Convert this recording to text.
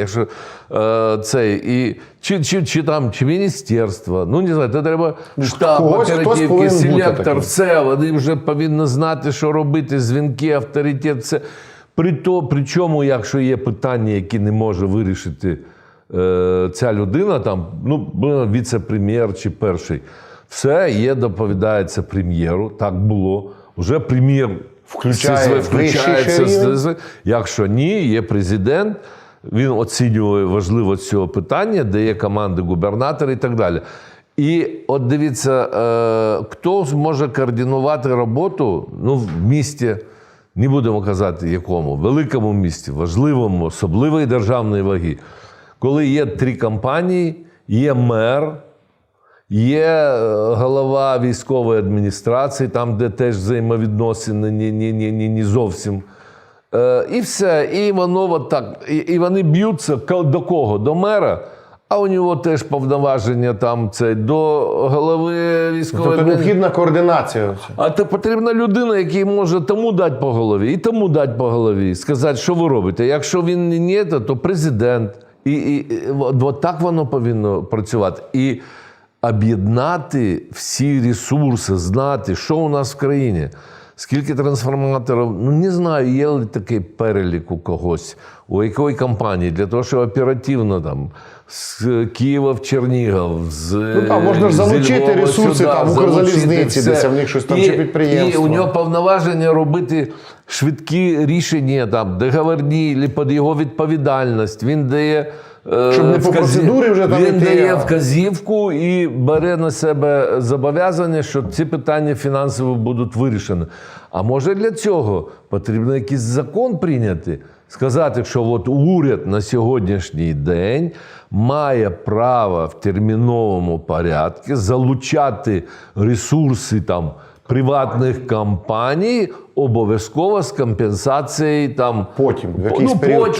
Якщо е, цей і чи, чи, чи там чи міністерство, ну не знаю, то треба штаб, когось- оперативки, селектор, все. Вони вже повинні знати, що робити, дзвінки, авторитет. Все. При то, причому, якщо є питання, які не може вирішити е, ця людина, там ну віце-прем'єр чи перший, все є, доповідається прем'єру. Так було. Уже прем'єр Включає включається. Якщо ні, є президент, він оцінює важливість цього питання, дає команди губернатора і так далі. І от дивіться, е, хто зможе координувати роботу ну, в місті, не будемо казати якому, великому місті, важливому, особливої державної ваги. Коли є три компанії, є мер, Є е, голова військової адміністрації, там, де теж взаємовідносини не, не, не, не, не зовсім. Е, і все. І воно от так. І, і вони б'ються до кого? До мера. А у нього теж повноваження там це до голови військової Тобто необхідна координація. А то потрібна людина, який може тому дати по голові, і тому дати по голові, сказати, що ви робите. Якщо він не є, то президент. І, і, і от так воно повинно працювати. І об'єднати всі ресурси, знати, що у нас в країні. Скільки трансформаторів, ну не знаю, є ли такий перелік у когось, у якої компанії, для того, щоб оперативно там з Києва в Чернігів, з Ну, там можна ж залучити Львова ресурси сюди, там, залучити Укрзалізниці, все. десь в них щось там, І- чи підприємство. І у нього повноваження робити швидкі рішення, там, договорні, під його відповідальність. Він дає. е, Щоб не по процедурі вже там Він йти, дає а- вказівку і бере на себе зобов'язання, що ці питання фінансово будуть вирішені. А може для цього потрібно якийсь закон прийняти, сказати, що от уряд на сьогоднішній день має право в терміновому порядку залучати ресурси там. Приватних компаній обов'язково з компенсацією там Потім, в ну, період.